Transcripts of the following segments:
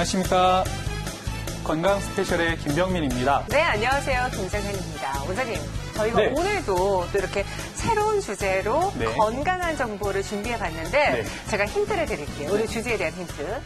안녕하십니까. 건강 스페셜의 김병민입니다. 네, 안녕하세요. 김정현입니다. 원장님, 저희가 네. 오늘도 또 이렇게 새로운 주제로 네. 건강한 정보를 준비해 봤는데 네. 제가 힌트를 드릴게요. 오늘 주제에 대한 힌트.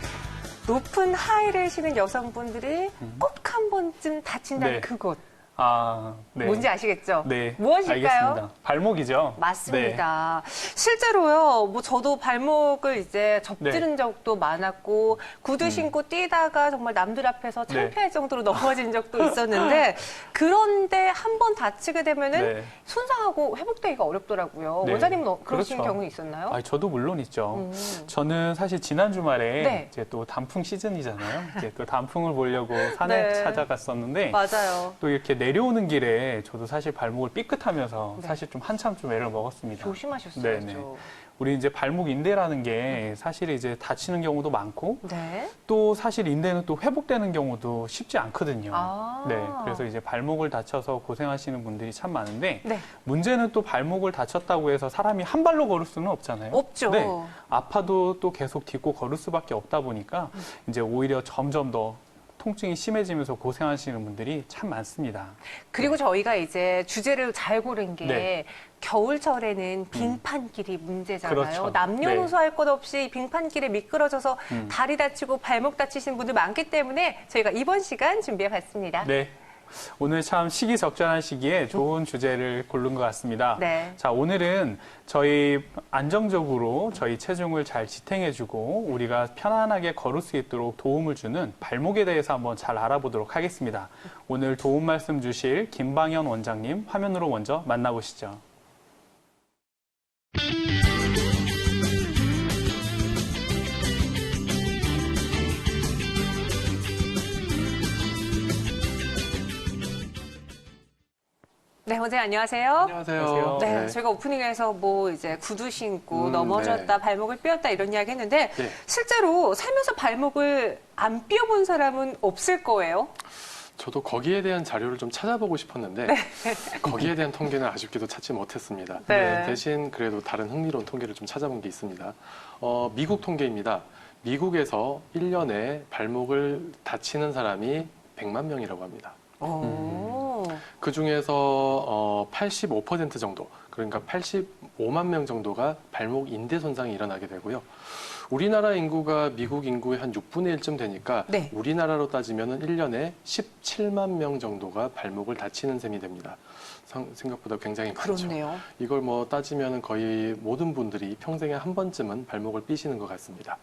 높은 하이를 신은 여성분들이 꼭 한 번쯤 다친다는 네. 그곳. 아, 네. 뭔지 아시겠죠? 네. 무엇일까요? 알겠습니다. 발목이죠? 맞습니다. 실제로요, 뭐 저도 발목을 이제 접지른 네. 적도 많았고, 구두 신고 뛰다가 정말 남들 앞에서 네. 창피할 정도로 넘어진 적도 있었는데, 그런데 한 번 다치게 되면은 네. 손상하고 회복되기가 어렵더라고요. 네. 원장님은 어- 그러신 그렇죠. 경우 있었나요? 아, 저도 물론 있죠. 음. 저는 사실 지난 주말에 네. 이제 또 단풍 시즌이잖아요. 이제 또 단풍을 보려고 산에 네. 찾아갔었는데 맞아요. 또 이렇게 내려오는 길에 저도 사실 발목을 삐끗하면서 네. 사실 좀 한참 좀 애를 먹었습니다. 조심하셨어야죠. 네네. 우리 이제 발목 인대라는 게 사실 이제 다치는 경우도 많고 네. 또 사실 인대는 또 회복되는 경우도 쉽지 않거든요. 아. 네, 그래서 이제 발목을 다쳐서 고생하시는 분들이 참 많은데 네. 문제는 또 발목을 다쳤다고 해서 사람이 한 발로 걸을 수는 없잖아요. 없죠. 네, 아파도 또 계속 딛고 걸을 수밖에 없다 보니까 음. 이제 오히려 점점 더 통증이 심해지면서 고생하시는 분들이 참 많습니다. 그리고 저희가 이제 주제를 잘 고른 게 네. 겨울철에는 빙판길이 문제잖아요. 그렇죠. 남녀노소 할 것 없이 빙판길에 미끄러져서 음. 다리 다치고 발목 다치신 분들 많기 때문에 저희가 이번 시간 준비해 봤습니다. 네. 오늘 참 시기적절한 시기에 좋은 주제를 고른 것 같습니다. 네. 자, 오늘은 저희 안정적으로 저희 체중을 잘 지탱해주고 우리가 편안하게 걸을 수 있도록 도움을 주는 발목에 대해서 한번 잘 알아보도록 하겠습니다. 오늘 도움 말씀 주실 김방현 원장님 화면으로 먼저 만나보시죠. 네, 원장님 안녕하세요. 안녕하세요. 네, 네. 저희가 오프닝에서 뭐 이제 구두 신고 음, 넘어졌다, 발목을 삐었다 이런 이야기 했는데 네. 실제로 살면서 발목을 안 삐어본 사람은 없을 거예요. 저도 거기에 대한 자료를 좀 찾아보고 싶었는데 거기에 대한 통계는 아쉽게도 찾지 못했습니다. 네. 대신 그래도 다른 흥미로운 통계를 좀 찾아본 게 있습니다. 어, 미국 통계입니다. 미국에서 1년에 발목을 다치는 사람이 100만 명이라고 합니다. 오. 그 중에서 어, 85% 정도, 그러니까 85만 명 정도가 발목 인대 손상이 일어나게 되고요. 우리나라 인구가 미국 인구의 한 6분의 1쯤 되니까 네. 우리나라로 따지면 1년에 17만 명 정도가 발목을 다치는 셈이 됩니다. 상- 생각보다 굉장히 많죠. 그렇네요. 이걸 뭐 따지면 거의 모든 분들이 평생에 한 번쯤은 발목을 삐시는 것 같습니다.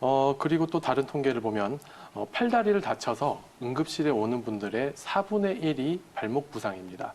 어, 그리고 또 다른 통계를 보면 어, 팔다리를 다쳐서 응급실에 오는 분들의 4분의 1이 발목 부상입니다.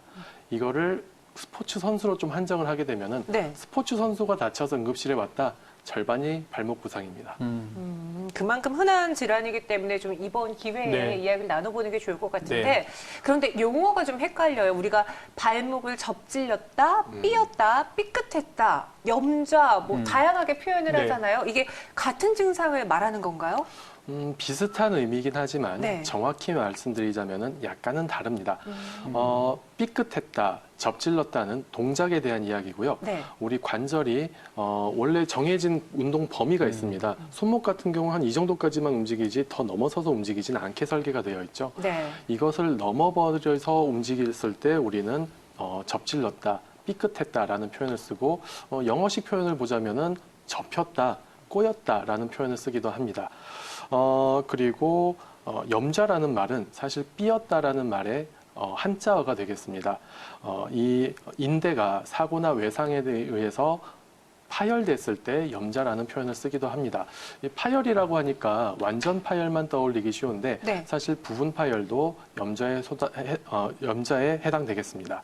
이거를 스포츠 선수로 좀 한정을 하게 되면은 네. 스포츠 선수가 다쳐서 응급실에 왔다 절반이 발목 부상입니다. 음, 음, 그만큼 흔한 질환이기 때문에 좀 이번 기회에 네. 이야기를 나눠보는 게 좋을 것 같은데 네. 그런데 용어가 좀 헷갈려요. 우리가 발목을 접질렸다, 음. 삐었다, 삐끗했다, 염좌 뭐 음. 다양하게 표현을 네. 하잖아요. 이게 같은 증상을 말하는 건가요? 음, 비슷한 의미이긴 하지만 네. 정확히 말씀드리자면은 약간은 다릅니다. 음. 어, 삐끗했다, 접질렀다는 동작에 대한 이야기고요. 네. 우리 관절이 어, 원래 정해진 운동 범위가 있습니다. 손목 같은 경우 한 이 정도까지만 움직이지 더 넘어서서 움직이지는 않게 설계가 되어 있죠. 네. 이것을 넘어버려서 움직였을 때 우리는 어, 접질렀다, 삐끗했다라는 표현을 쓰고 어, 영어식 표현을 보자면은 접혔다, 꼬였다라는 표현을 쓰기도 합니다. 어, 그리고 어, 염자라는 말은 사실 삐었다라는 말의 어, 한자어가 되겠습니다. 어, 이 인대가 사고나 외상에 의해서 파열됐을 때 염자라는 표현을 쓰기도 합니다. 이 파열이라고 하니까 완전 파열만 떠올리기 쉬운데 네. 사실 부분 파열도 염자에 소다, 해, 어, 염자에 해당되겠습니다.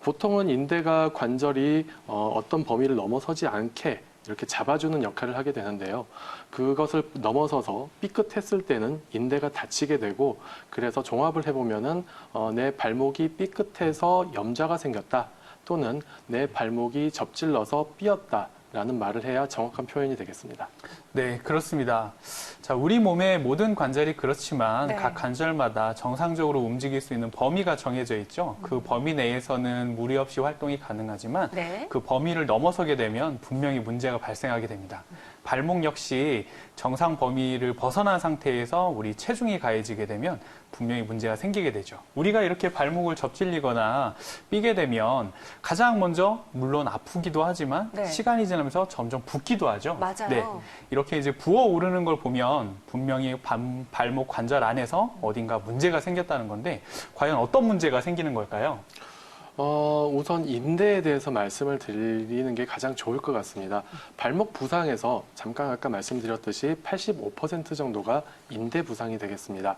보통은 인대가 관절이 어, 어떤 범위를 넘어서지 않게 이렇게 잡아주는 역할을 하게 되는데요. 그것을 넘어서서 삐끗했을 때는 인대가 다치게 되고 그래서 종합을 해보면은 어, 내 발목이 삐끗해서 염자가 생겼다 또는 내 발목이 접질러서 삐었다 라는 말을 해야 정확한 표현이 되겠습니다. 네, 그렇습니다. 자, 우리 몸의 모든 관절이 그렇지만 네. 각 관절마다 정상적으로 움직일 수 있는 범위가 정해져 있죠. 그 범위 내에서는 무리 없이 활동이 가능하지만 네. 그 범위를 넘어서게 되면 분명히 문제가 발생하게 됩니다. 발목 역시 정상 범위를 벗어난 상태에서 우리 체중이 가해지게 되면 분명히 문제가 생기게 되죠. 우리가 이렇게 발목을 접질리거나 삐게 되면 가장 먼저 물론 아프기도 하지만 네. 시간이 지나면서 점점 붓기도 하죠. 맞아요. 네. 이렇게 이제 부어 오르는 걸 보면 분명히 반- 발목 관절 안에서 어딘가 문제가 생겼다는 건데 과연 어떤 문제가 생기는 걸까요? 어, 우선 인대에 대해서 말씀을 드리는 게 가장 좋을 것 같습니다. 발목 부상에서 잠깐 아까 말씀드렸듯이 85% 정도가 인대 부상이 되겠습니다.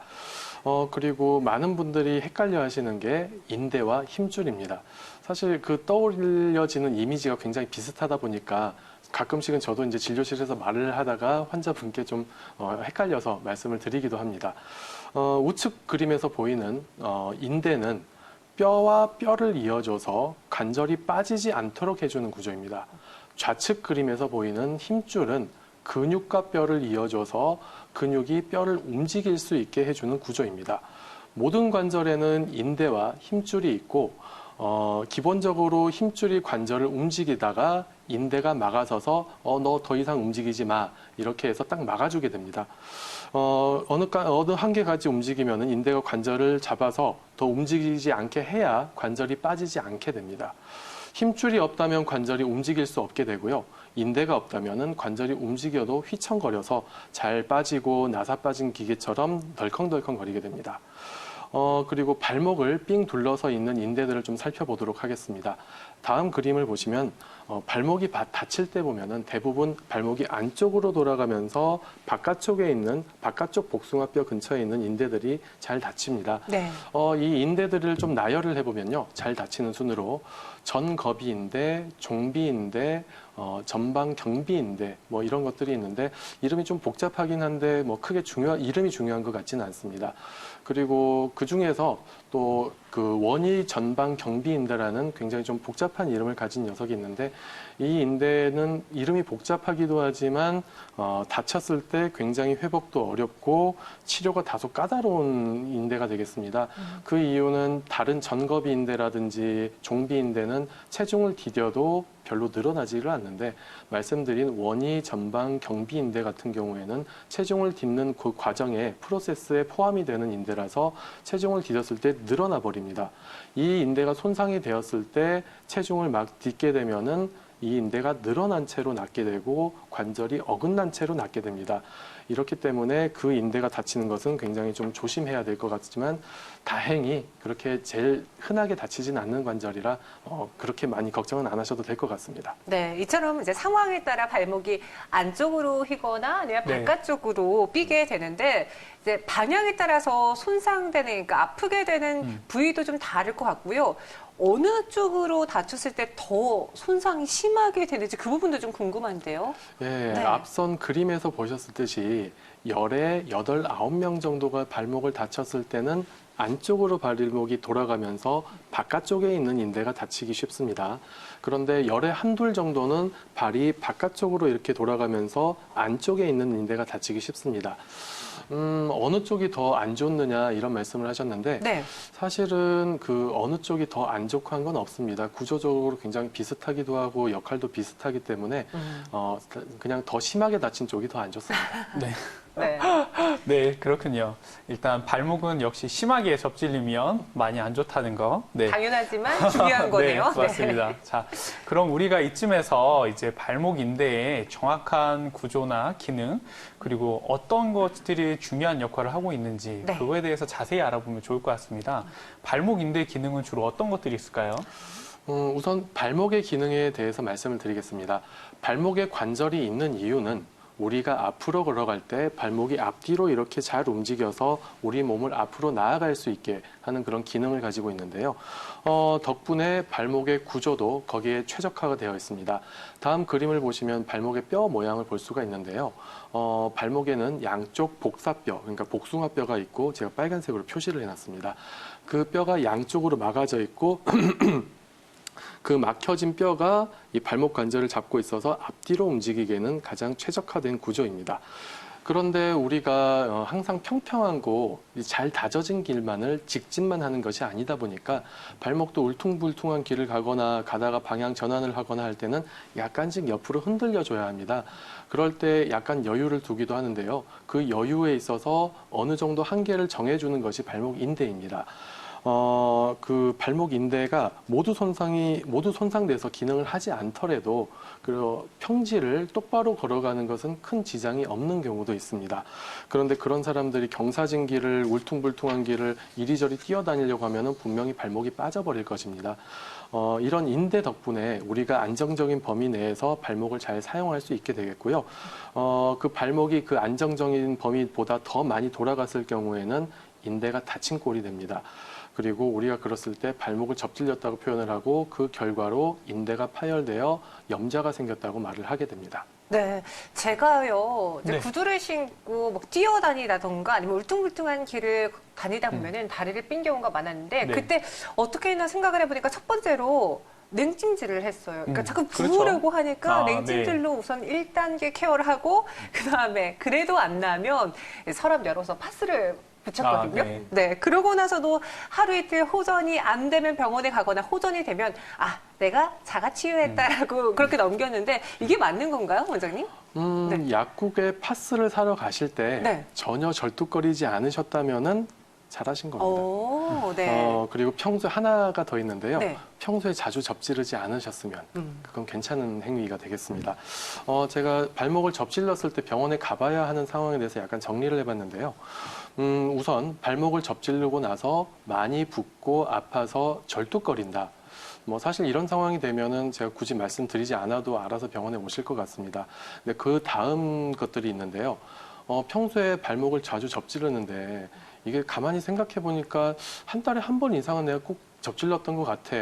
어, 그리고 많은 분들이 헷갈려 하시는 게 인대와 힘줄입니다. 사실 그 떠올려지는 이미지가 굉장히 비슷하다 보니까 가끔씩은 저도 이제 진료실에서 말을 하다가 환자분께 좀 어, 헷갈려서 말씀을 드리기도 합니다. 어, 우측 그림에서 보이는 어, 인대는 뼈와 뼈를 이어줘서 관절이 빠지지 않도록 해주는 구조입니다. 좌측 그림에서 보이는 힘줄은 근육과 뼈를 이어줘서 근육이 뼈를 움직일 수 있게 해주는 구조입니다. 모든 관절에는 인대와 힘줄이 있고 어, 기본적으로 힘줄이 관절을 움직이다가 인대가 막아서서 어, 너 더 이상 움직이지 마 이렇게 해서 딱 막아주게 됩니다. 어, 어느, 가- 어느 한 개까지 움직이면은 인대가 관절을 잡아서 더 움직이지 않게 해야 관절이 빠지지 않게 됩니다. 힘줄이 없다면 관절이 움직일 수 없게 되고요. 인대가 없다면은 관절이 움직여도 휘청거려서 잘 빠지고 나사 빠진 기계처럼 덜컹덜컹 거리게 됩니다. 어, 그리고 발목을 삥 둘러서 있는 인대들을 좀 살펴보도록 하겠습니다. 다음 그림을 보시면 어, 발목이 바- 다칠 때 보면은 대부분 발목이 안쪽으로 돌아가면서 바깥쪽에 있는 바깥쪽 복숭아뼈 근처에 있는 인대들이 잘 다칩니다. 네. 어, 이 인대들을 좀 나열을 해보면요. 잘 다치는 순으로 전거비인대, 종비인대, 어, 전방 경비인대 뭐 이런 것들이 있는데 이름이 좀 복잡하긴 한데 뭐 크게 중요한 이름이 중요한 것 같지는 않습니다. 그리고 그 중에서 또 그 원위 전방 경비인대라는 굉장히 좀 복잡한 이름을 가진 녀석이 있는데 이 인대는 이름이 복잡하기도 하지만 어, 다쳤을 때 굉장히 회복도 어렵고 치료가 다소 까다로운 인대가 되겠습니다. 그 이유는 다른 전거비 인대라든지 종비 인대는 체중을 디뎌도 별로 늘어나지를 않는데 말씀드린 원위 전방 경비 인대 같은 경우에는 체중을 딛는 그 과정에 프로세스에 포함이 되는 인대라서 체중을 디뎠을 때 늘어나 버립니다. 이 인대가 손상이 되었을 때 체중을 막 딛게 되면은 이 인대가 늘어난 채로 낫게 되고 관절이 어긋난 채로 낫게 됩니다. 이렇기 때문에 그 인대가 다치는 것은 굉장히 좀 조심해야 될 것 같지만 다행히 그렇게 제일 흔하게 다치진 않는 관절이라 어, 그렇게 많이 걱정은 안 하셔도 될 것 같습니다. 네, 이처럼 이제 상황에 따라 발목이 안쪽으로 휘거나 아니면 네. 바깥쪽으로 삐게 되는데 이제 방향에 따라서 손상되는 그러니까 아프게 되는 음. 부위도 좀 다를 것 같고요. 어느 쪽으로 다쳤을 때 더 손상이 심하게 되는지 그 부분도 좀 궁금한데요. 예, 네. 앞선 그림에서 보셨을 듯이 열에 여덟 아홉 명 정도가 발목을 다쳤을 때는 안쪽으로 발목이 돌아가면서 바깥쪽에 있는 인대가 다치기 쉽습니다. 그런데 열에 한둘 정도는 발이 바깥쪽으로 이렇게 돌아가면서 안쪽에 있는 인대가 다치기 쉽습니다. 음, 어느 쪽이 더 안 좋느냐 이런 말씀을 하셨는데 네. 사실은 그 어느 쪽이 더 안 좋고 한 건 없습니다. 구조적으로 굉장히 비슷하기도 하고 역할도 비슷하기 때문에 음. 어, 그냥 더 심하게 다친 쪽이 더 안 좋습니다. 네. 네. 네, 그렇군요. 일단 발목은 역시 심하게 접질리면 많이 안 좋다는 거. 네. 당연하지만 중요한 거네요. 네, 맞습니다. 자, 그럼 우리가 이쯤에서 이제 발목 인대의 정확한 구조나 기능 그리고 어떤 것들이 중요한 역할을 하고 있는지 네. 그거에 대해서 자세히 알아보면 좋을 것 같습니다. 발목 인대 기능은 주로 어떤 것들이 있을까요? 음, 우선 발목의 기능에 대해서 말씀을 드리겠습니다. 발목에 관절이 있는 이유는 우리가 앞으로 걸어갈 때 발목이 앞뒤로 이렇게 잘 움직여서 우리 몸을 앞으로 나아갈 수 있게 하는 그런 기능을 가지고 있는데요. 어, 덕분에 발목의 구조도 거기에 최적화가 되어 있습니다. 다음 그림을 보시면 발목의 뼈 모양을 볼 수가 있는데요. 어, 발목에는 양쪽 복사뼈, 그러니까 복숭아뼈가 있고 제가 빨간색으로 표시를 해놨습니다. 그 뼈가 양쪽으로 막아져 있고 그 막혀진 뼈가 이 발목 관절을 잡고 있어서 앞뒤로 움직이기에는 가장 최적화된 구조입니다. 그런데 우리가 어, 항상 평평한 곳, 이잘 다져진 길만을 직진만 하는 것이 아니다 보니까 발목도 울퉁불퉁한 길을 가거나 가다가 방향 전환을 하거나 할 때는 약간씩 옆으로 흔들려 줘야 합니다. 그럴 때 약간 여유를 두기도 하는데요. 그 여유에 있어서 어느 정도 한계를 정해주는 것이 발목 인대입니다. 어, 그 발목 인대가 모두 손상이 모두 손상돼서 기능을 하지 않더라도 그 평지를 똑바로 걸어가는 것은 큰 지장이 없는 경우도 있습니다. 그런데 그런 사람들이 경사진 길을 울퉁불퉁한 길을 이리저리 뛰어다니려고 하면은 분명히 발목이 빠져버릴 것입니다. 어, 이런 인대 덕분에 우리가 안정적인 범위 내에서 발목을 잘 사용할 수 있게 되겠고요. 어, 그 발목이 그 안정적인 범위보다 더 많이 돌아갔을 경우에는 인대가 다친 꼴이 됩니다. 그리고 우리가 그랬을 때 발목을 접질렸다고 표현을 하고 그 결과로 인대가 파열되어 염자가 생겼다고 말을 하게 됩니다. 네, 제가요 이제 네. 구두를 신고 막 뛰어다니다던가 아니면 울퉁불퉁한 길을 다니다 보면은 다리를 삔 경우가 많았는데 음. 네. 그때 어떻게 했나 생각을 해보니까 첫 번째로 냉찜질을 했어요. 그러니까 음, 자꾸 그렇죠. 부으려고 하니까 아, 냉찜질로 우선 1단계 케어를 하고 그 다음에 그래도 안 나면 서랍 열어서 파스를 붙였거든요. 아, 네. 네. 그러고 나서도 하루 이틀 호전이 안 되면 병원에 가거나 호전이 되면 아 내가 자가 치유했다라고 음. 그렇게 넘겼는데 이게 맞는 건가요, 원장님? 음, 네. 약국에 파스를 사러 가실 때 네. 전혀 절뚝거리지 않으셨다면은 잘하신 겁니다. 오, 네. 어, 그리고 평소에 하나가 더 있는데요. 네. 평소에 자주 접지르지 않으셨으면 음. 그건 괜찮은 행위가 되겠습니다. 어, 제가 발목을 접질렀을 때 병원에 가봐야 하는 상황에 대해서 약간 정리를 해봤는데요. 음, 우선 발목을 접질르고 나서 많이 붓고 아파서 절뚝거린다. 뭐 사실 이런 상황이 되면은 제가 굳이 말씀드리지 않아도 알아서 병원에 오실 것 같습니다. 근데 그 다음 것들이 있는데요. 어, 평소에 발목을 자주 접지르는데 이게 가만히 생각해 보니까 한 달에 한 번 이상은 내가 꼭 접질렀던 것 같아.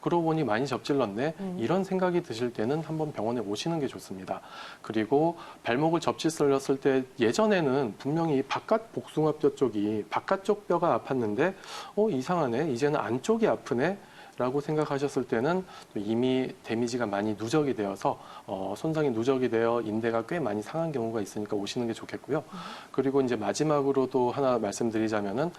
그러고 보니 많이 접질렀네. 음. 이런 생각이 드실 때는 한번 병원에 오시는 게 좋습니다. 그리고 발목을 접질렀을 때 예전에는 분명히 바깥 복숭아뼈 쪽이 바깥쪽 뼈가 아팠는데 어 이상하네. 이제는 안쪽이 아프네. 라고 생각하셨을 때는 또 이미 데미지가 많이 누적이 되어서 어, 손상이 누적이 되어 인대가 꽤 많이 상한 경우가 있으니까 오시는 게 좋겠고요. 그리고 이제 마지막으로 또 하나 말씀드리자면은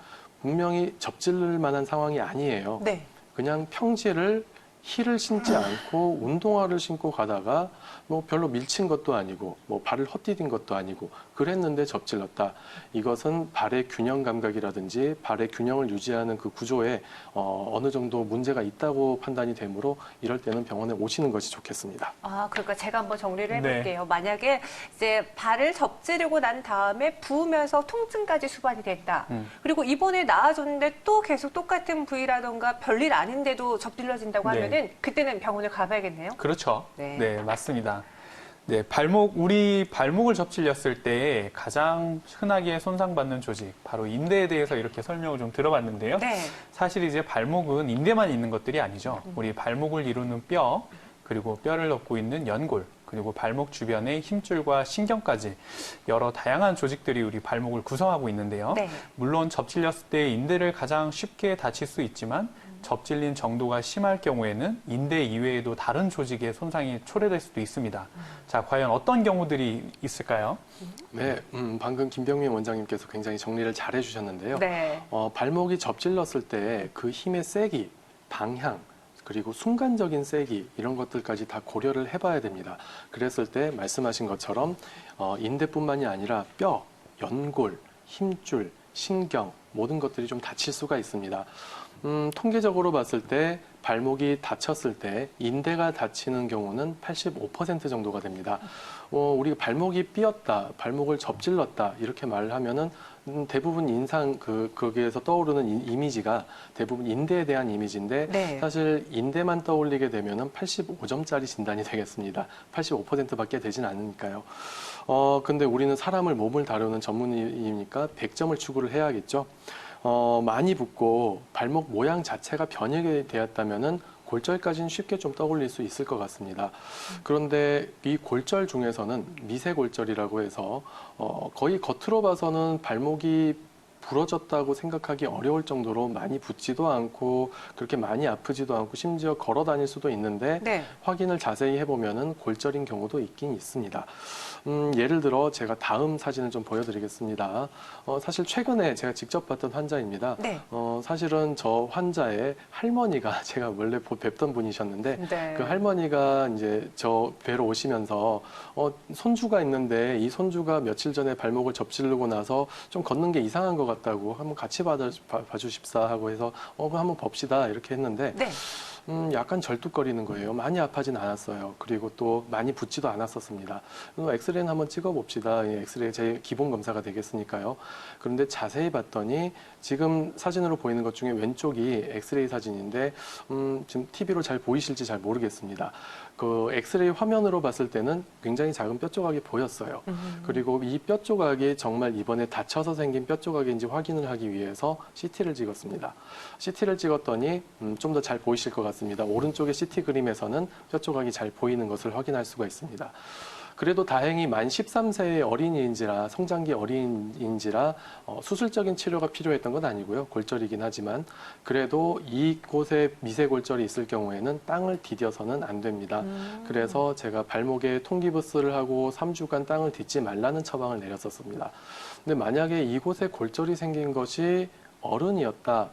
분명히 접질릴 만한 상황이 아니에요. 네. 그냥 평지를 힐을 신지 않고 운동화를 신고 가다가 뭐 별로 밀친 것도 아니고 뭐 발을 헛디딘 것도 아니고 그랬는데 접질렀다. 이것은 발의 균형 감각이라든지 발의 균형을 유지하는 그 구조에 어, 어느 정도 문제가 있다고 판단이 되므로 이럴 때는 병원에 오시는 것이 좋겠습니다. 아, 그러니까 제가 한번 정리를 네. 해볼게요. 만약에 이제 발을 접지르고 난 다음에 부으면서 통증까지 수반이 됐다. 음. 그리고 이번에 나아졌는데 또 계속 똑같은 부위라던가 별일 아닌데도 접질러진다고 네. 하면은 그때는 병원을 가봐야겠네요. 그렇죠. 네. 네. 맞습니다. 네, 발목, 우리 발목을 접질렸을 때 가장 흔하게 손상받는 조직, 바로 인대에 대해서 이렇게 설명을 좀 들어봤는데요. 네. 사실 이제 발목은 인대만 있는 것들이 아니죠. 음. 우리 발목을 이루는 뼈, 그리고 뼈를 넣고 있는 연골, 그리고 발목 주변의 힘줄과 신경까지 여러 다양한 조직들이 우리 발목을 구성하고 있는데요. 네. 물론 접질렸을 때 인대를 가장 쉽게 다칠 수 있지만 접질린 정도가 심할 경우에는 인대 이외에도 다른 조직의 손상이 초래될 수도 있습니다. 자, 과연 어떤 경우들이 있을까요? 네, 음, 방금 김병민 원장님께서 굉장히 정리를 잘 해주셨는데요. 네. 어, 발목이 접질렀을 때 그 힘의 세기, 방향, 그리고 순간적인 세기 이런 것들까지 다 고려를 해봐야 됩니다. 그랬을 때 말씀하신 것처럼 어, 인대뿐만이 아니라 뼈, 연골, 힘줄, 신경 모든 것들이 좀 다칠 수가 있습니다. 음, 통계적으로 봤을 때 발목이 다쳤을 때 인대가 다치는 경우는 85% 정도가 됩니다. 어, 우리가 발목이 삐었다, 발목을 접질렀다 이렇게 말을 하면은 음, 대부분 인상 그 거기에서 떠오르는 이- 이미지가 대부분 인대에 대한 이미지인데 네. 사실 인대만 떠올리게 되면은 85점짜리 진단이 되겠습니다. 85%밖에 되진 않으니까요. 어 근데 우리는 사람을 몸을 다루는 전문의니까 100점을 추구를 해야겠죠. 어 많이 붓고 발목 모양 자체가 변형이 되었다면은 골절까지는 쉽게 좀 떠올릴 수 있을 것 같습니다. 그런데 이 골절 중에서는 미세 골절이라고 해서 어, 거의 겉으로 봐서는 발목이 부러졌다고 생각하기 어려울 정도로 많이 붓지도 않고 그렇게 많이 아프지도 않고 심지어 걸어 다닐 수도 있는데 네. 확인을 자세히 해보면은 골절인 경우도 있긴 있습니다. 음, 예를 들어 제가 다음 사진을 좀 보여드리겠습니다. 어, 사실 최근에 제가 직접 봤던 환자입니다. 네. 어, 사실은 저 환자의 할머니가 제가 원래 보- 뵙던 분이셨는데 네. 그 할머니가 이제 저 뵈러 오시면서 어, 손주가 있는데 이 손주가 며칠 전에 발목을 접질르고 나서 좀 걷는 게 이상한 것 같다고 한번 같이 받아, 봐, 봐주십사 하고 해서 어, 한번 봅시다 이렇게 했는데 네. 음, 약간 절뚝거리는 거예요. 많이 아파진 않았어요. 그리고 또 많이 붓지도 않았었습니다. 그래서 엑스레이는 한번 찍어 봅시다. 이 엑스레이 제 기본 검사가 되겠으니까요. 그런데 자세히 봤더니 지금 사진으로 보이는 것 중에 왼쪽이 엑스레이 사진인데 음, 지금 TV로 잘 보이실지 잘 모르겠습니다. 그 엑스레이 화면으로 봤을 때는 굉장히 작은 뼈 조각이 보였어요. 음. 그리고 이 뼈 조각이 정말 이번에 다쳐서 생긴 뼈 조각인지 확인을 하기 위해서 CT를 찍었습니다. CT를 찍었더니 음, 좀 더 잘 보이실 것 같습니다. 오른쪽의 CT 그림에서는 뼈 조각이 잘 보이는 것을 확인할 수가 있습니다. 그래도 다행히 만 13세의 어린이인지라 성장기 어린이인지라 어, 수술적인 치료가 필요했던 건 아니고요. 골절이긴 하지만 그래도 이곳에 미세 골절이 있을 경우에는 땅을 디뎌서는 안 됩니다. 음. 그래서 제가 발목에 통기부스를 하고 3주간 땅을 딛지 말라는 처방을 내렸었습니다. 근데 만약에 이곳에 골절이 생긴 것이 어른이었다.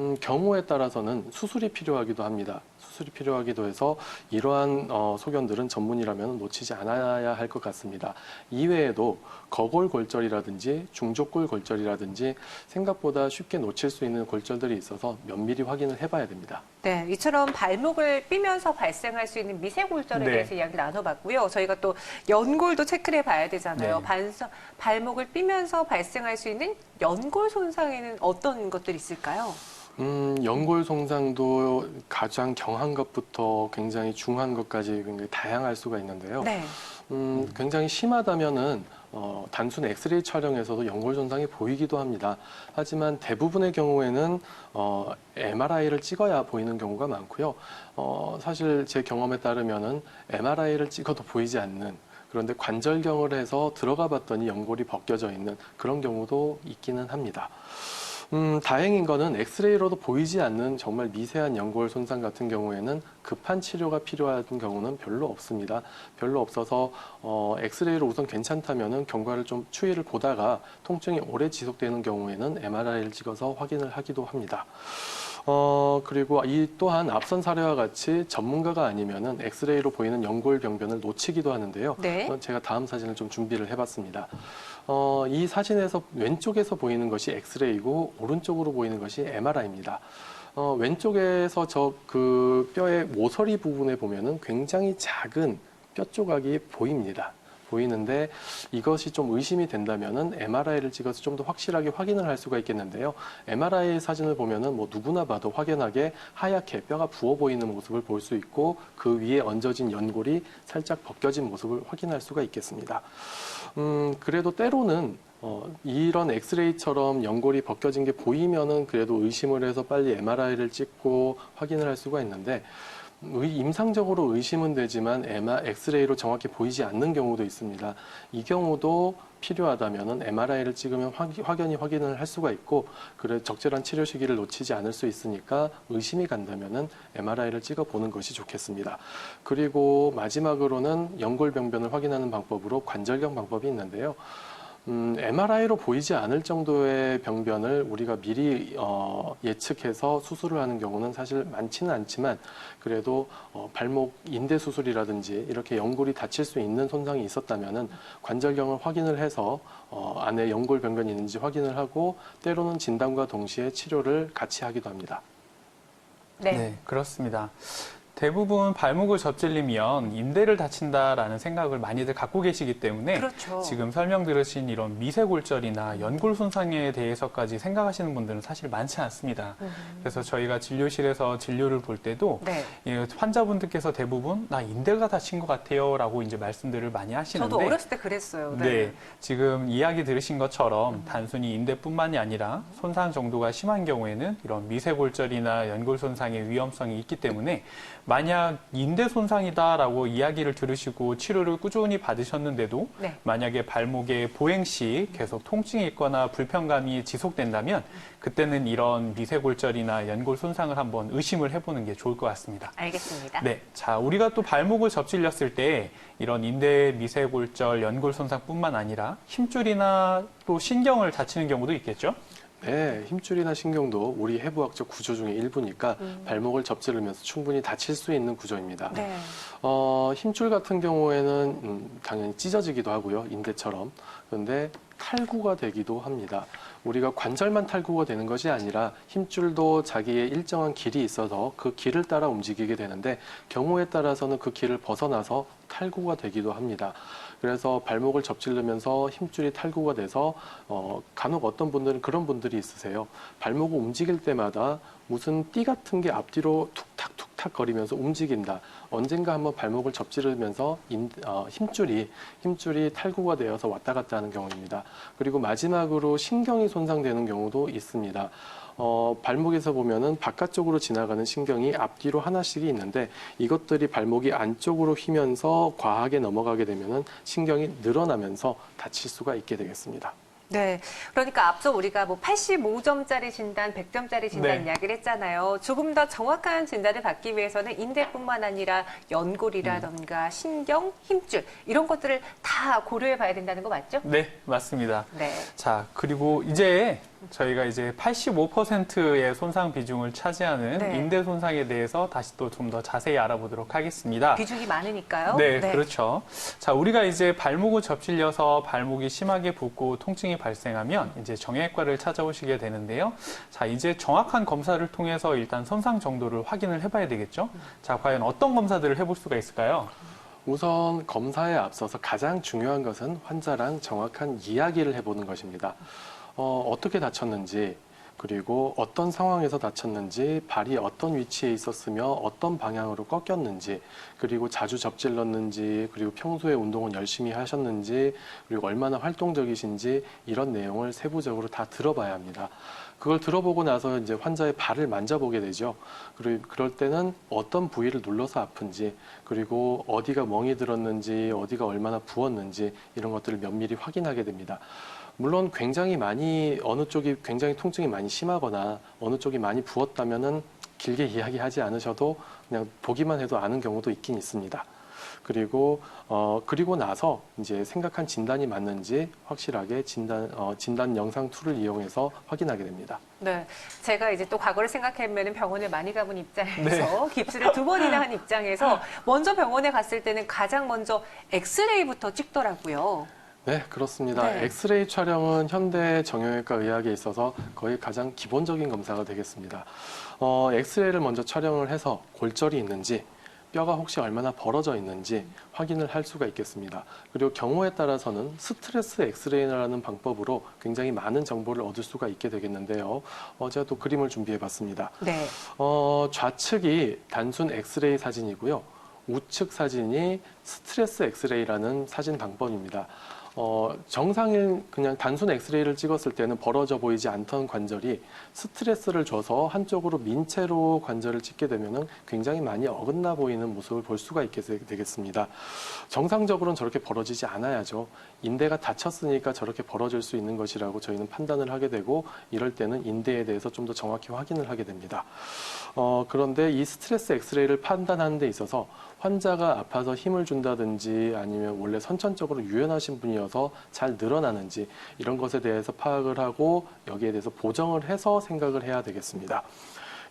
음, 경우에 따라서는 수술이 필요하기도 합니다. 수술이 필요하기도 해서 이러한 어, 소견들은 전문이라면 놓치지 않아야 할 것 같습니다. 이외에도 거골 골절이라든지 중족골 골절이라든지 생각보다 쉽게 놓칠 수 있는 골절들이 있어서 면밀히 확인을 해봐야 됩니다. 네, 이처럼 발목을 삐면서 발생할 수 있는 미세 골절에 네. 대해서 이야기 나눠봤고요. 저희가 또 연골도 체크를 해봐야 되잖아요. 네. 반서, 발목을 삐면서 발생할 수 있는 연골 손상에는 어떤 것들이 있을까요? 음, 연골 손상도 가장 경한 것부터 굉장히 중한 것까지 굉장히 다양할 수가 있는데요. 네. 음, 굉장히 심하다면은 어, 단순 엑스레이 촬영에서도 연골 손상이 보이기도 합니다. 하지만 대부분의 경우에는 어, MRI를 찍어야 보이는 경우가 많고요. 어, 사실 제 경험에 따르면은 MRI를 찍어도 보이지 않는 그런데 관절경을 해서 들어가 봤더니 연골이 벗겨져 있는 그런 경우도 있기는 합니다. 음, 다행인 거는 엑스레이로도 보이지 않는 정말 미세한 연골 손상 같은 경우에는 급한 치료가 필요한 경우는 별로 없습니다. 별로 없어서 어, 엑스레이로 우선 괜찮다면은 경과를 좀 추이를 보다가 통증이 오래 지속되는 경우에는 MRI를 찍어서 확인을 하기도 합니다. 어, 그리고 이 또한 앞선 사례와 같이 전문가가 아니면은 엑스레이로 보이는 연골 병변을 놓치기도 하는데요. 네. 어, 제가 다음 사진을 좀 준비를 해봤습니다. 어, 이 사진에서 왼쪽에서 보이는 것이 엑스레이고 오른쪽으로 보이는 것이 MRI입니다. 어, 왼쪽에서 저 그 뼈의 모서리 부분에 보면은 굉장히 작은 뼈 조각이 보입니다. 보이는데 이것이 좀 의심이 된다면은 MRI를 찍어서 좀 더 확실하게 확인을 할 수가 있겠는데요. MRI 사진을 보면은 뭐 누구나 봐도 확연하게 하얗게 뼈가 부어 보이는 모습을 볼 수 있고 그 위에 얹어진 연골이 살짝 벗겨진 모습을 확인할 수가 있겠습니다. 음, 그래도 때로는 어, 이런 엑스레이처럼 연골이 벗겨진 게 보이면은 그래도 의심을 해서 빨리 MRI를 찍고 확인을 할 수가 있는데 의- 임상적으로 의심은 되지만 MR, 엑스레이로 정확히 보이지 않는 경우도 있습니다. 이 경우도 필요하다면은 MRI를 찍으면 확, 확연히 확인을 할 수가 있고 그래 적절한 치료 시기를 놓치지 않을 수 있으니까 의심이 간다면은 MRI를 찍어 보는 것이 좋겠습니다. 그리고 마지막으로는 연골 병변을 확인하는 방법으로 관절경 방법이 있는데요. 음, MRI로 보이지 않을 정도의 병변을 우리가 미리 어, 예측해서 수술을 하는 경우는 사실 많지는 않지만 그래도 어, 발목 인대 수술이라든지 이렇게 연골이 다칠 수 있는 손상이 있었다면은 관절경을 확인을 해서 어, 안에 연골 병변이 있는지 확인을 하고 때로는 진단과 동시에 치료를 같이 하기도 합니다. 네. 그렇습니다. 대부분 발목을 접질리면 인대를 다친다라는 생각을 많이들 갖고 계시기 때문에 그렇죠. 지금 설명 들으신 이런 미세골절이나 연골 손상에 대해서까지 생각하시는 분들은 사실 많지 않습니다. 음. 그래서 저희가 진료실에서 진료를 볼 때도 네. 이 환자분들께서 대부분 나 인대가 다친 것 같아요라고 이제 말씀들을 많이 하시는데 저도 어렸을 때 그랬어요. 네. 지금 이야기 들으신 것처럼 음. 단순히 인대뿐만이 아니라 손상 정도가 심한 경우에는 이런 미세골절이나 연골 손상의 위험성이 있기 때문에 만약 인대 손상이다라고 이야기를 들으시고 치료를 꾸준히 받으셨는데도 네. 만약에 발목에 보행 시 계속 통증이 있거나 불편감이 지속된다면 그때는 이런 미세골절이나 연골 손상을 한번 의심을 해보는 게 좋을 것 같습니다. 알겠습니다. 네. 자, 우리가 또 발목을 접질렸을 때 이런 인대 미세골절, 연골 손상뿐만 아니라 힘줄이나 또 신경을 다치는 경우도 있겠죠? 네, 힘줄이나 신경도 우리 해부학적 구조 중의 일부니까 음. 발목을 접지르면서 충분히 다칠 수 있는 구조입니다. 네. 어, 힘줄 같은 경우에는 음, 당연히 찢어지기도 하고요, 인대처럼. 그런데 탈구가 되기도 합니다. 우리가 관절만 탈구가 되는 것이 아니라 힘줄도 자기의 일정한 길이 있어서 그 길을 따라 움직이게 되는데 경우에 따라서는 그 길을 벗어나서 탈구가 되기도 합니다. 그래서 발목을 접질르면서 힘줄이 탈구가 돼서 어, 간혹 어떤 분들은 그런 분들이 있으세요. 발목을 움직일 때마다 무슨 띠 같은 게 앞뒤로 툭탁 툭탁 거리면서 움직인다. 언젠가 한번 발목을 접지르면서 인- 어, 힘줄이 힘줄이 탈구가 되어서 왔다 갔다 하는 경우입니다. 그리고 마지막으로 신경이 손상되는 경우도 있습니다. 어, 발목에서 보면은 바깥쪽으로 지나가는 신경이 앞뒤로 하나씩이 있는데 이것들이 발목이 안쪽으로 휘면서 과하게 넘어가게 되면은 신경이 늘어나면서 다칠 수가 있게 되겠습니다. 네. 그러니까 앞서 우리가 뭐 85점짜리 진단, 100점짜리 진단 네. 이야기를 했잖아요. 조금 더 정확한 진단을 받기 위해서는 인대뿐만 아니라 연골이라던가 신경, 힘줄 이런 것들을 다 고려해 봐야 된다는 거 맞죠? 네, 맞습니다. 네. 자, 그리고 이제 저희가 이제 85%의 손상 비중을 차지하는 네. 인대 손상에 대해서 다시 또 좀 더 자세히 알아보도록 하겠습니다. 비중이 많으니까요. 네, 그렇죠. 자, 우리가 이제 발목을 접질려서 발목이 심하게 붓고 통증이 발생하면 이제 정형외과를 찾아오시게 되는데요. 자, 이제 정확한 검사를 통해서 일단 손상 정도를 확인을 해봐야 되겠죠. 자, 과연 어떤 검사들을 해볼 수가 있을까요? 우선 검사에 앞서서 가장 중요한 것은 환자랑 정확한 이야기를 해보는 것입니다. 어, 어떻게 다쳤는지, 그리고 어떤 상황에서 다쳤는지, 발이 어떤 위치에 있었으며 어떤 방향으로 꺾였는지, 그리고 자주 접질렀는지, 그리고 평소에 운동은 열심히 하셨는지, 그리고 얼마나 활동적이신지 이런 내용을 세부적으로 다 들어봐야 합니다. 그걸 들어보고 나서 이제 환자의 발을 만져보게 되죠. 그리고 그럴 때는 어떤 부위를 눌러서 아픈지, 그리고 어디가 멍이 들었는지, 어디가 얼마나 부었는지 이런 것들을 면밀히 확인하게 됩니다. 물론 굉장히 많이 어느 쪽이 굉장히 통증이 많이 심하거나 어느 쪽이 많이 부었다면은 길게 이야기하지 않으셔도 그냥 보기만 해도 아는 경우도 있긴 있습니다. 그리고 어 그리고 나서 이제 생각한 진단이 맞는지 확실하게 진단 어 진단 영상 툴을 이용해서 확인하게 됩니다. 네. 제가 이제 또 과거를 생각해보면 병원에 많이 가본 입장에서 네. 깁스를 두 번이나 한 입장에서 먼저 병원에 갔을 때는 가장 먼저 엑스레이부터 찍더라고요. 네, 그렇습니다. 네. 엑스레이 촬영은 현대 정형외과 의학에 있어서 거의 가장 기본적인 검사가 되겠습니다. 어, 엑스레이를 먼저 촬영을 해서 골절이 있는지, 뼈가 혹시 얼마나 벌어져 있는지 확인을 할 수가 있겠습니다. 그리고 경우에 따라서는 스트레스 엑스레이라는 방법으로 굉장히 많은 정보를 얻을 수가 있게 되겠는데요. 어, 제가 또 그림을 준비해 봤습니다. 네. 어, 좌측이 단순 엑스레이 사진이고요. 우측 사진이 스트레스 엑스레이라는 사진 방법입니다. 어, 정상인 그냥 단순 엑스레이를 찍었을 때는 벌어져 보이지 않던 관절이 스트레스를 줘서 한쪽으로 민채로 관절을 찍게 되면은 굉장히 많이 어긋나 보이는 모습을 볼 수가 있게 되- 되겠습니다. 정상적으로는 저렇게 벌어지지 않아야죠. 인대가 다쳤으니까 저렇게 벌어질 수 있는 것이라고 저희는 판단을 하게 되고 이럴 때는 인대에 대해서 좀 더 정확히 확인을 하게 됩니다. 어, 그런데 이 스트레스 엑스레이를 판단하는 데 있어서 환자가 아파서 힘을 준다든지 아니면 원래 선천적으로 유연하신 분이어서 잘 늘어나는지 이런 것에 대해서 파악을 하고 여기에 대해서 보정을 해서 생각을 해야 되겠습니다.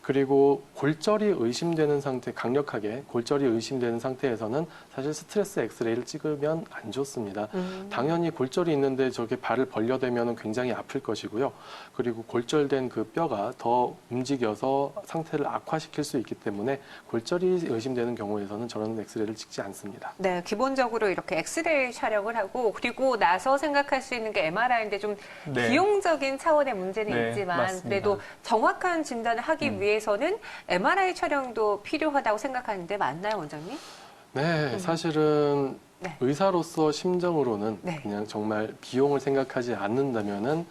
그리고 골절이 의심되는 상태, 강력하게 골절이 의심되는 상태에서는 사실 스트레스 엑스레이를 찍으면 안 좋습니다. 음. 당연히 골절이 있는데 저게 발을 벌려대면 굉장히 아플 것이고요. 그리고 골절된 그 뼈가 더 움직여서 상태를 악화시킬 수 있기 때문에 골절이 의심되는 경우에서는 저는 엑스레이를 찍지 않습니다. 네, 기본적으로 이렇게 엑스레이 촬영을 하고 그리고 나서 생각할 수 있는 게 MRI인데 좀 네. 비용적인 차원의 문제는 네, 있지만 맞습니다. 그래도 정확한 진단을 하기 음. 위해 서는 MRI 촬영도 필요하다고 생각하는데 맞나요, 원장님? 네, 사실은 네. 의사로서 심정으로는 네. 그냥 정말 비용을 생각하지 않는다면은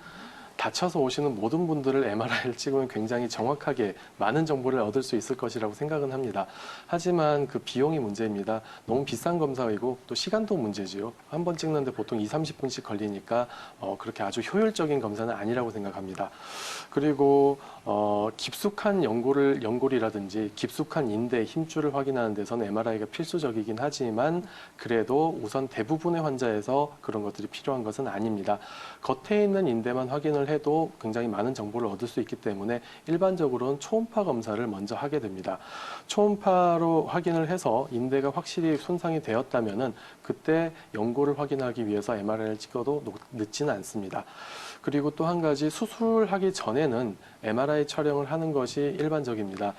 다쳐서 오시는 모든 분들을 MRI를 찍으면 굉장히 정확하게 많은 정보를 얻을 수 있을 것이라고 생각은 합니다. 하지만 그 비용이 문제입니다. 너무 비싼 검사이고 또 시간도 문제지요. 한 번 찍는데 보통 2, 30분씩 걸리니까 어, 그렇게 아주 효율적인 검사는 아니라고 생각합니다. 그리고 어, 깊숙한 연골을 연골이라든지 깊숙한 인대 힘줄을 확인하는 데서는 MRI가 필수적이긴 하지만 그래도 우선 대부분의 환자에서 그런 것들이 필요한 것은 아닙니다. 겉에 있는 인대만 확인을 해도 굉장히 많은 정보를 얻을 수 있기 때문에 일반적으로는 초음파 검사를 먼저 하게 됩니다. 초음파로 확인을 해서 인대가 확실히 손상이 되었다면은 그때 연골을 확인하기 위해서 MRI를 찍어도 노- 늦지는 않습니다. 그리고 또 한 가지 수술하기 전에는 MRI 촬영을 하는 것이 일반적입니다.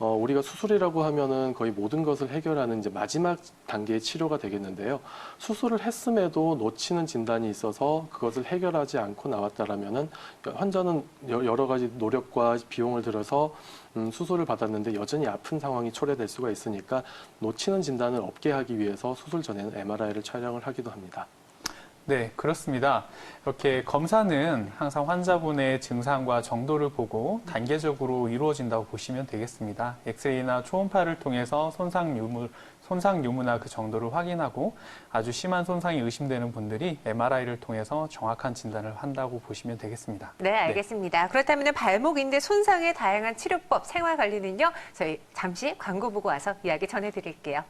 어, 우리가 수술이라고 하면은 거의 모든 것을 해결하는 이제 마지막 단계의 치료가 되겠는데요. 수술을 했음에도 놓치는 진단이 있어서 그것을 해결하지 않고 나왔다라면은 환자는 여- 여러 가지 노력과 비용을 들여서 음, 수술을 받았는데 여전히 아픈 상황이 초래될 수가 있으니까 놓치는 진단을 없게 하기 위해서 수술 전에는 MRI를 촬영을 하기도 합니다. 네, 그렇습니다. 이렇게 검사는 항상 환자분의 증상과 정도를 보고 단계적으로 이루어진다고 보시면 되겠습니다. 엑스레이나 초음파를 통해서 손상 유무, 손상 유무나 그 정도를 확인하고 아주 심한 손상이 의심되는 분들이 MRI를 통해서 정확한 진단을 한다고 보시면 되겠습니다. 네, 알겠습니다. 그렇다면 발목 인대 손상의 다양한 치료법, 생활 관리는요. 저희 잠시 광고 보고 와서 이야기 전해드릴게요.